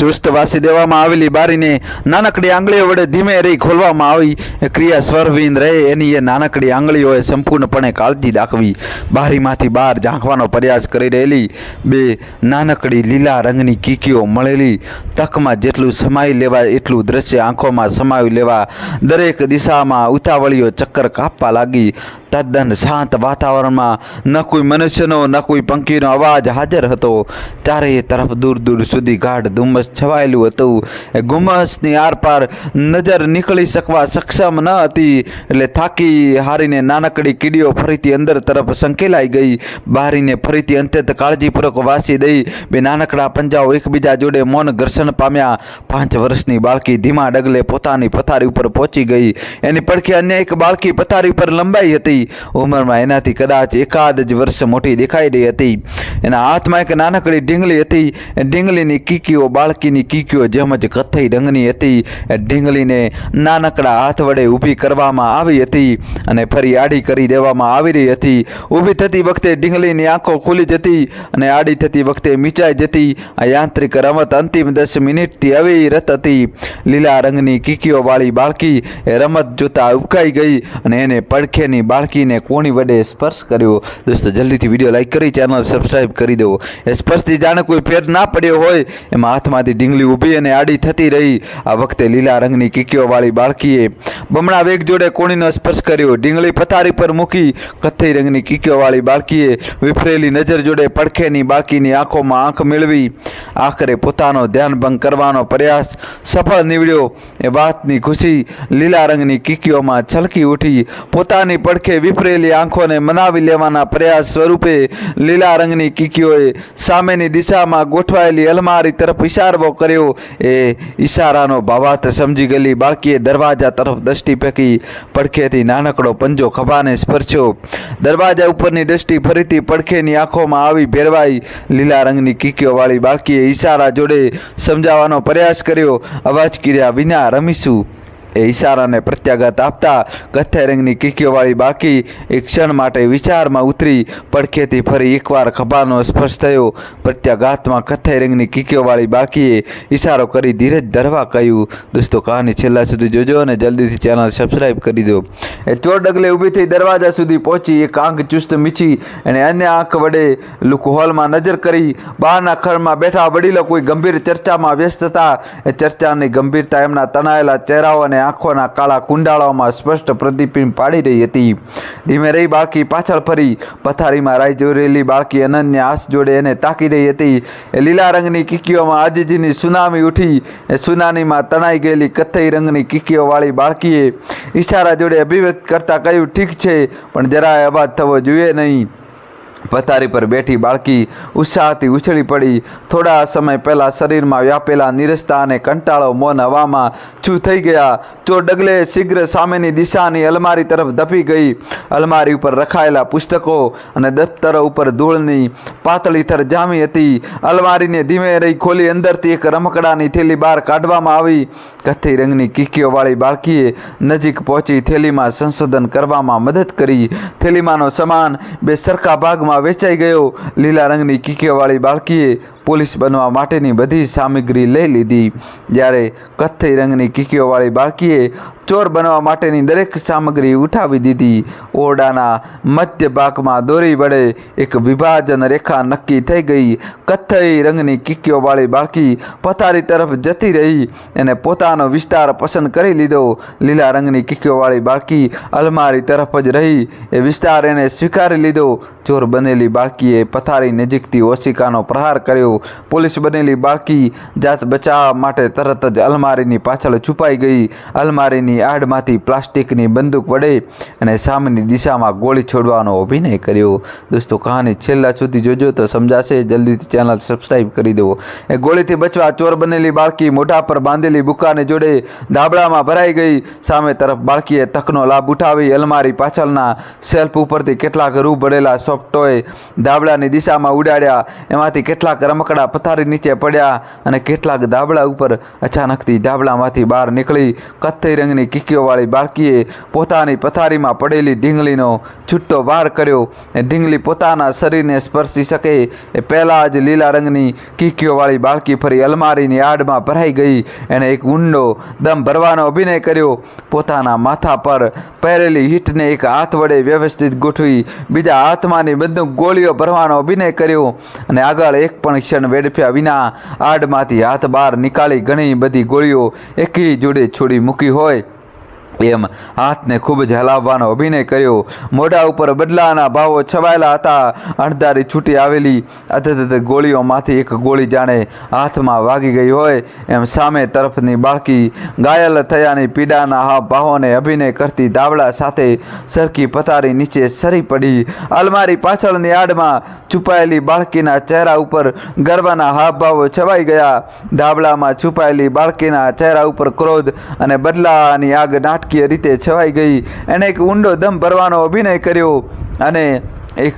ચુસ્ત વાસી દેવામાં આવેલી બારીને નાનકડી આંગળીઓ વડે ધીમે રહી ખોલવામાં આવી. ક્રિયા સ્વરવિંદ રહે એની એ નાનકડી આંગળીઓએ સંપૂર્ણપણે કાળજી દાખવી. બારીમાંથી બહાર ઝાંખવાનો પ્રયાસ કરી રહેલી બે નાનકડી લીલા રંગની કીકીઓ મળેલી. તકમાં જેટલું સમાઈ લેવાય એટલું દ્રશ્ય આંખોમાં સમાવી લેવા દરેક દિશામાં ઉતાવળીઓ ચક્કર કાપવા લાગી. તદ્દન શાંત વાતાવરણમાં ન કોઈ મનુષ્યનો, ન કોઈ પંખીનો અવાજ હાજર હતો. ચારેય તરફ દૂર દૂર સુધી ગાઢ ધુમ્મસ છવાયેલું હતું. એ ગુમ્મસની આરપાર નજર નીકળી શકવા સક્ષમ ન હતી. એટલે થાકી હારીને નાનકડી કીડીઓ ફરીથી અંદર તરફ સંકેલાઈ ગઈ. બારીને ફરીથી અંત્યત કાળજીપૂર્વક વાસી દઈ. બે નાનકડા પંજાઓ એકબીજા જોડે મૌન ઘર્ષણ પામ્યા. પાંચ વર્ષની બાળકી ધીમા ડગલે પોતાની પથારી ઉપર પહોંચી ગઈ. એની પડખે અન્ય એક બાળકી પથારી પર લંબાઈ હતી. ઉંમરમાં એનાથી કદાચ એકાદ જ વર્ષ મોટી દેખાઈ રહી હતી. એના હાથમાં એક નાનકડી ઢીંગલી હતી. એ ઢીંગલીની કીકીઓ, બાળકીની કીકીઓ જેમ જ કથ્થઈ રંગની હતી. એ ઢીંગલીને નાનકડા હાથ વડે ઊભી કરવામાં આવી હતી અને ફરી આડી કરી દેવામાં આવી રહી હતી. ઊભી થતી વખતે ઢીંગલીની આંખો ખુલી જતી અને આડી થતી વખતે મીચાઈ જતી. આ યાંત્રિક રમત અંતિમ દસ મિનિટથી રત હતી. લીલા રંગની કીકીઓવાળી બાળકી એ રમત જોતા ઉબકાઈ ગઈ અને એને પડખેની બાળકીને કોણી વડે સ્પર્શ કર્યો? દોસ્તો, જલ્દીથી વીડિયો લાઈક કરી ચેનલ સબસ્ક્રાઈબ કરી દો એ સ્પર્શથી જાણે કોઈ ફેર ના પડ્યો હોય, એમાં હાથમાંથી ઢીંગલી ઊભી અને આડી થતી રહી. આ વખતે લીલા રંગની કીકીઓવાળી બાળકીએ બમણા વેગ જોડે કોણીનો સ્પર્શ કર્યો. ઢીંગલી પથારી પર મૂકી કથ્થઈ રંગની કીકીઓવાળી બાળકીએ વિફરેલી નજર જોડે પડખેની બાળકીની આંખોમાં આંખ મેળવી. આખરે પોતાનો ધ્યાન ભંગ કરવાનો પ્રયાસ સફળ નીવડ્યો. એ વાતની ખુશી લીલા રંગની કીકીઓમાં છલકી ઉઠી. પોતાની પડખે વિફરેલી આંખોને મનાવી લેવાના પ્રયાસ સ્વરૂપે લીલા રંગની કીકીઓએ સામેની દિશામાં ગોઠવાયેલી અલમારી તરફ ઇશારો કર્યો. એ ઈશારાનો ભાવાર્થ સમજી ગયેલી બાળકીએ દરવાજા તરફ દૃષ્ટિ ફેંકી પડખેથી નાનકડો પંજો ખભાને સ્પર્શ્યો. દરવાજા ઉપરની દૃષ્ટિ ફરીથી પડખેની આંખોમાં આવી ભેરવાઈ લીલા રંગની કીકીઓવાળી બાળકીએ ઈશારા જોડે સમજાવવાનો પ્રયાસ કર્યો. અવાજ કર્યા વિના રમીશું. એ ઈશારાને પ્રત્યાઘાત આપતા કથ્થાઈ રંગની કીકીઓવાળી બાકી એક ક્ષણ માટે વિચારમાં ઉતરી પડખેથી ફરી એકવાર ખભાનો સ્પર્શ થયો. પ્રત્યાઘાતમાં કથ્થાઈ રંગની કીકીઓવાળી બાકીએ ઈશારો કરી ધીરજ ધરવા કહ્યું. દોસ્તો, કહાની છેલ્લા સુધી જોજો અને જલ્દીથી ચેનલ સબસ્ક્રાઈબ કરી દો. એ ચોર ડગલે ઊભી થઈ દરવાજા સુધી પહોંચી, એક આંખ ચુસ્ત મીચી અને અન્ય આંખ વડે લુક હોલમાં નજર કરી બહારના ખરમાં બેઠા વડીલો કોઈ ગંભીર ચર્ચામાં વ્યસ્ત હતા. એ ચર્ચાની ગંભીરતા એમના તણાયેલા ચહેરાઓ અને આંખોના કાળા કુંડાળાઓમાં સ્પષ્ટ પ્રતિબિંબ પાડી રહી હતી. ધીમે રહી બાળકી પાછળ ફરી પથારીમાં રાઈ જોરેલી બાળકી અનન્ય આસ જોડે એને તાકી રહી હતી. એ લીલા રંગની કીકીઓમાં આજીજીની સુનામી ઉઠી. એ સુનામીમાં તણાઈ ગયેલી કથ્થઈ રંગની કીકીઓવાળી બાળકીએ ઈશારા જોડે અભિવ્યક્ત કરતાં કહ્યું, ઠીક છે, પણ જરાય અવાજ થવો જોઈએ નહીં. પથારી પર બેઠી બાળકી ઉત્સાહથી ઉછળી પડી. થોડા સમય પહેલાં શરીરમાં વ્યાપેલા નિરસતા અને કંટાળો મૌન હવામાં છું થઈ ગયા. ચોર ડગલે શીઘ્ર સામેની દિશાની અલમારી તરફ ધપી ગઈ. અલમારી ઉપર રખાયેલા પુસ્તકો અને દફતરો ઉપર ધૂળની પાતળી થર જામી હતી. અલમારીને ધીમે રહી ખોલી અંદરથી એક રમકડાની થેલી બહાર કાઢવામાં આવી. કથ્થી રંગની કીકીઓવાળી બાળકીએ નજીક પહોંચી થેલીમાં સંશોધન કરવામાં મદદ કરી. થેલીમાંનો સામાન બે સરખા ભાગમાં વેચાઈ ગયો લીલા રંગની કીકેવાળી બાળકીએ પોલીસ બનવા માટેની બધી સામગ્રી લઈ લીધી. જ્યારે કથ્થઈ રંગની કીકીઓવાળી બાળકીએ ચોર બનવા માટેની દરેક સામગ્રી ઉઠાવી દીધી. ઓરડાના મધ્ય ભાગમાં દોરી વડે એક વિભાજન રેખા નક્કી થઈ ગઈ. કથ્થઈ રંગની કીકીઓવાળી બાળકી પથારી તરફ જતી રહી અને પોતાનો વિસ્તાર પસંદ કરી લીધો. લીલા રંગની કીકીઓવાળી બાળકી અલમારી તરફ જ રહી. એ વિસ્તાર એને સ્વીકારી લીધો. ચોર બનેલી બાળકીએ પથારી નજીકથી ઓશિકાનો પ્રહાર કર્યો. પોલીસ બનેલી બાળકી જાત બચાવવા માટે તરત જ અલમારીની પાછળ છુપાઈ ગઈ. અલમારીની આડમાંથી પ્લાસ્ટિકની બંદૂક વડે અને સામેની દિશામાં ગોળી છોડવાનો અભિનય કર્યો. દોસ્તો, કહાની છેલ્લા સુધી જોજો તો સમજાશે. જલ્દીથી ચેનલ સબસ્ક્રાઈબ કરી દો એ ગોળીથી બચવા ચોર બનેલી બાળકી મોઢા પર બાંધેલી બુકાને જોડે દાબળામાં ભરાઈ ગઈ. સામે તરફ બાળકીએ તકનો લાભ ઉઠાવી અલમારી પાછળના સેલ્ફ ઉપરથી કેટલાક રૂ ભરેલા સોફ્ટ ટોય દાબડાની દિશામાં ઉડાડ્યા. એમાંથી કેટલાક રમકડા રમકડા પથારી નીચે પડ્યા અને કેટલાક ધાબળા ઉપર અચાનકથી ધાબળામાંથી બહાર નીકળી કથ્થઈ રંગની કીકીઓવાળી બાળકીએ પોતાની પથારીમાં પડેલી ઢીંગલીનો છૂટો વાર કર્યો. એ ઢીંગલી પોતાના શરીરને સ્પર્શી શકે એ પહેલાં જ લીલા રંગની કીકીઓવાળી બાળકી ફરી અલમારીની આડમાં ભરાઈ ગઈ. એણે એક ઊંડો દમ ભરવાનો અભિનય કર્યો. પોતાના માથા પર પહેરેલી હીટને એક હાથ વડે વ્યવસ્થિત ગોઠવી બીજા હાથમાંની બંદૂક ગોળીઓ ભરવાનો અભિનય કર્યો અને આગળ એક પણ ક્ષણ વેડફ્યા વિના આડમાંથી હાથ બહાર નીકાળી ઘણી બધી ગોળીઓ એકી જોડે છોડી મૂકી હોય. એમ હાથને ખૂબ જ હલાવવાનો અભિનય કર્યો. મોઢા ઉપર બદલાના ભાવો છવાયેલા હતા. અણધારી છૂટી આવેલી અધધ ગોળીઓમાંથી એક ગોળી જાણે હાથમાં વાગી ગઈ હોય એમ સામે તરફની બાળકી ઘાયલ થયાની પીડાના હા ભાવોને અભિનય કરતી દાવડા સાથે સરખી પથારી નીચે સરી પડી. અલમારી પાછળની આડમાં છુપાયેલી બાળકીના ચહેરા ઉપર ગરબાના હાવભાવો છવાઈ ગયા. ધાબળામાં છુપાયેલી બાળકીના ચહેરા ઉપર ક્રોધ અને બદલાની આગ નાટકીય રીતે છવાઈ ગઈ. એણે એક ઊંડો દમ ભરવાનો અભિનય કર્યો અને એક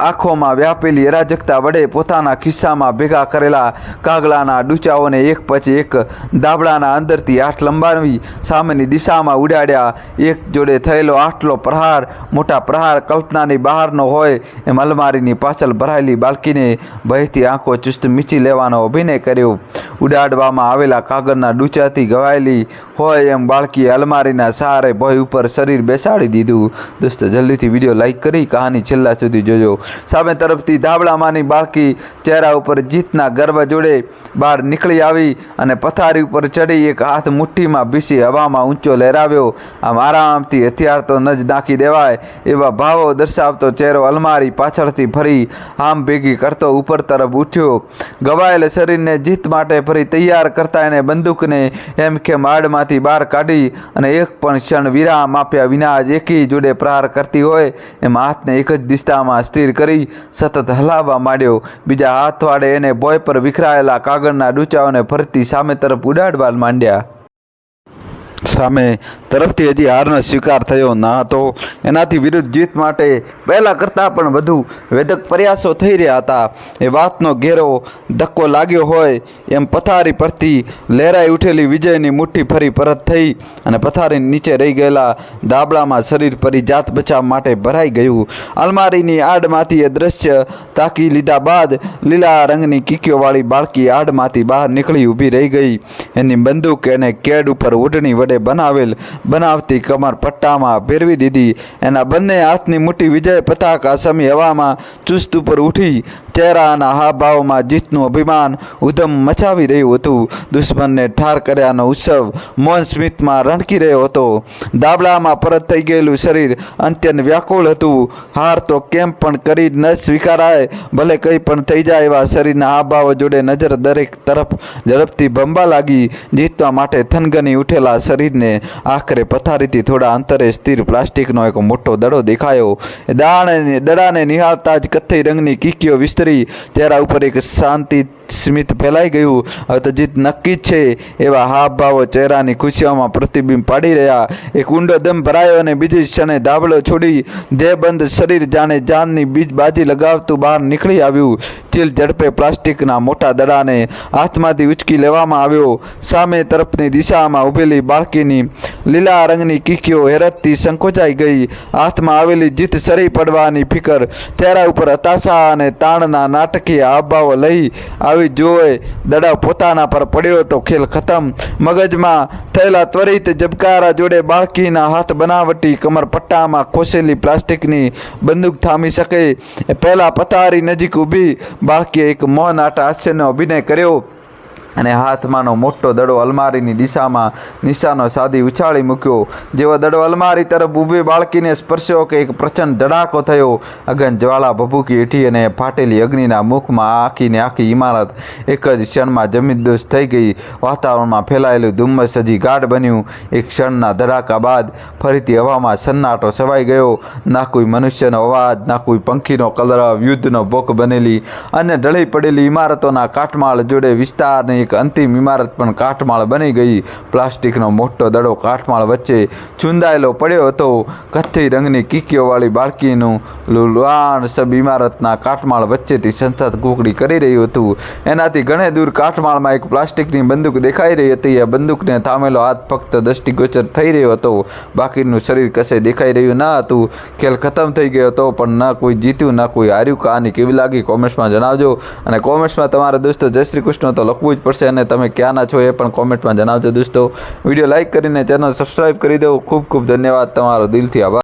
આંખોમાં વ્યાપેલી અરાજકતા વડે પોતાના ખિસ્સામાં ભેગા કરેલા કાગડાના ડૂચાઓને એક પછી એક દાબડાના અંદરથી આઠ લંબાવી સામેની દિશામાં ઉડાડ્યા. એક જોડે થયેલો આટલો પ્રહાર, મોટા પ્રહાર કલ્પનાની બહારનો હોય એમ અલમારીની પાછળ ભરાયેલી બાળકીને ભયથી આંખો ચુસ્ત મીચી લેવાનો અભિનય કર્યો. ઉડાડવામાં આવેલા કાગળના ડૂચાથી ગવાયેલી હોય એમ બાળકીએ અલમારીના સહારે ભય ઉપર શરીર બેસાડી દીધું. દોસ્તો, જલ્દીથી વીડિયો લાઈક કરી, કહાની છેલ્લા સુધી જોજો. સામે તરફથી ધાબળામાંની બાળકી ચહેરા ઉપર જીતના ગર્વ જોડે બહાર નીકળી આવી અને પથારી ઉપર ચડી એક હાથ મુઠ્ઠીમાં ભીસી હવામાં ઊંચો લહેરાવ્યો. આમ આરામથી હથિયાર તો ન નાખી દેવાય એવા ભાવો દર્શાવતો ચહેરો અલમારી પાછળથી ફરી આમ ભેગી કરતો ઉપર તરફ ઉઠ્યો. ગવાયેલ શરીરને જીત માટે ફરી તૈયાર કરતા એને બંદૂકને એમ કે માડમાંથી બહાર કાઢી અને એક પણ ક્ષણ વિરામ આપ્યા વિના જ એકી જોડે પ્રહાર કરતી હોય એમ હાથને એક જ દિશામાં સ્થિર કરી સતત હલાવવા માંડ્યો. બીજા હાથ વાળે એને ભોય પર વિખરાયેલા કાગળના ડૂચાઓને ફરતી સામે તરફ ઉડાડવા માંડ્યા. સામે તરફથી હજી હારનો સ્વીકાર થયો ન હતો. એનાથી વિરુદ્ધ જીત માટે પહેલાં કરતાં પણ વધુ વેદક પ્રયાસો થઈ રહ્યા હતા. એ વાતનો ઘેરો ધક્કો લાગ્યો હોય એમ પથારી પરથી લહેરાઈ ઉઠેલી વિજયની મુઠ્ઠી ફરી પરત થઈ અને પથારી નીચે રહી ગયેલા દાબડામાં શરીર ફરી જાત બચાવ માટે ભરાઈ ગયું. અલમારીની આડમાંથી એ દ્રશ્ય તાકી લીધા બાદ લીલા રંગની કીકીઓવાળી બાળકી આડમાંથી બહાર નીકળી ઊભી રહી ગઈ. એની બંદૂક એને કેડ ઉપર ઓઢણી વડે બનાવેલ બનાવતી કમર પટ્ટામાં ફેરવી દીધી. એના બંને હાથની મુઠ્ઠી વિજય પતાકા સમી હવામાં ચુસ્ત ઉપર ઉઠી ચહેરાના હાવભાવમાં જીતનું અભિમાન ઉધમ મચાવી રહ્યું હતું. દુશ્મનને ઠાર કર્યાનો ઉત્સવ મોહન સ્મિતમાં રણકી રહ્યો હતો. દાબડામાં પરત થઈ ગયેલું શરીર અત્યંત વ્યાકુળ હતું. હાર તો કેમ પણ કરી ન સ્વીકારાય. ભલે કંઈ પણ થઈ જાય એવા શરીરના હાવભાવ જોડે નજર દરેક તરફ ઝડપથી ભંબા લાગી. જીતવા માટે થનગની ઉઠેલા શરીરને આખરે પથારીથી થોડા અંતરે સ્થિર પ્લાસ્ટિકનો એક મોટો દડો દેખાયો. દાણે દડાને નિહાળતા જ કથ્થઈ રંગની કીકીઓ વિસ્તરી ચહેરા ઉપર એક શાંતિ સ્મિત ફેલાઈ ગયું. હવે તો જીત નક્કી જ છે. એવા હાવભાવો ચહેરાની ખુશીઓમાં પ્રતિબિંબ પાડી રહ્યા. એક ઊંડો દમ ભરાયો અને બીજી ક્ષણે ધાબળો છોડી દેહબંધ શરીર જાણે જાનની બીજ બાજી લગાવતું બહાર નીકળી આવ્યું. ચીલ ઝડપે પ્લાસ્ટિકના મોટા દડાને હાથમાંથી ઉચકી લેવામાં આવ્યો. સામે તરફની દિશામાં ઊભેલી બાળકીની લીલા રંગની કીકીઓ હેરતથી સંકોચાઈ ગઈ. હાથમાં આવેલી જીત સરી પડવાની ફિકર. ચહેરા ઉપર હતાશા અને તાણના નાટકીય હાવભાવો લઈ આવી જોઈ દડા પોતાના પર પડ્યો તો ખેલ ખતમ. મગજમાં થયેલા ત્વરિત જબકારા જોડે બાળકીના હાથ બનાવટી કમર પટ્ટામાં ખોસેલી પ્લાસ્ટિકની બંદૂક થામી શકે. પહેલાં પથારી નજીક ઊભી બાળકીએ એક મોહનાટ હાસ્યનો અભિનય કર્યો. અને હાથમાંનો મોટો દડો અલમારીની દિશામાં નિશાનો સાધી ઉછાળી મૂક્યો. જેવો દડો અલમારી તરફ ઊભી બાળકીને સ્પર્શ્યો કે એક પ્રચંડ ધડાકો થયો. અગન જ્વાળા ભભૂકી ઉઠી અને ફાટેલી અગ્નિના મુખમાં આખીને આખી ઇમારત એક જ ક્ષણમાં જમીનદોષ થઈ ગઈ. વાતાવરણમાં ફેલાયેલું ધુમ્મસ હજી ગાઢ બન્યું. એક ક્ષણના ધડાકા બાદ ફરીથી હવામાં સન્નાટો છવાઈ ગયો. ના કોઈ મનુષ્યનો અવાજ ના કોઈ પંખીનો કલરવ, યુદ્ધનો ભોગ બનેલી અને ઢળી પડેલી ઇમારતોના કાટમાળ જોડે વિસ્તારની એક અંતિમ ઇમારત પણ કાટમાળ બની ગઈ. પ્લાસ્ટિકનો મોટો દડો કાટમાળ વચ્ચે ચૂંદાયેલો પડ્યો હતો. કથ્થઈ રંગની કીકીઓવાળી બાળકીનું લુલાણ સબ ઇમારતના કાટમાળ વચ્ચેથી સંસ્થા કુકડી કરી રહ્યું હતું. એનાથી ઘણે દૂર કાટમાળમાં એક પ્લાસ્ટિકની બંદૂક દેખાઈ રહી હતી. એ બંદૂકને થામેલો હાથ ફક્ત દૃષ્ટિગોચર થઈ રહ્યો હતો. બાકીનું શરીર કશે દેખાઈ રહ્યું ન હતું. ખેલ ખતમ થઈ ગયો હતો, પણ ન કોઈ જીત્યું, ન કોઈ હાર્યું. કહાની કેવી લાગી કોમેન્ટ્સમાં જણાવજો. અને કોમેન્ટ્સમાં તમારા દોસ્તો જય શ્રી કૃષ્ણ તો લખવું જ પડશે અને તમે ક્યાંના છો એ પણ કોમેન્ટમાં જણાવજો દોસ્તો. વીડિયો લાઇક કરીને ચેનલ સબસ્ક્રાઈબ કરી દો ખૂબ ખૂબ ધન્યવાદ. તમારો દિલથી આભાર.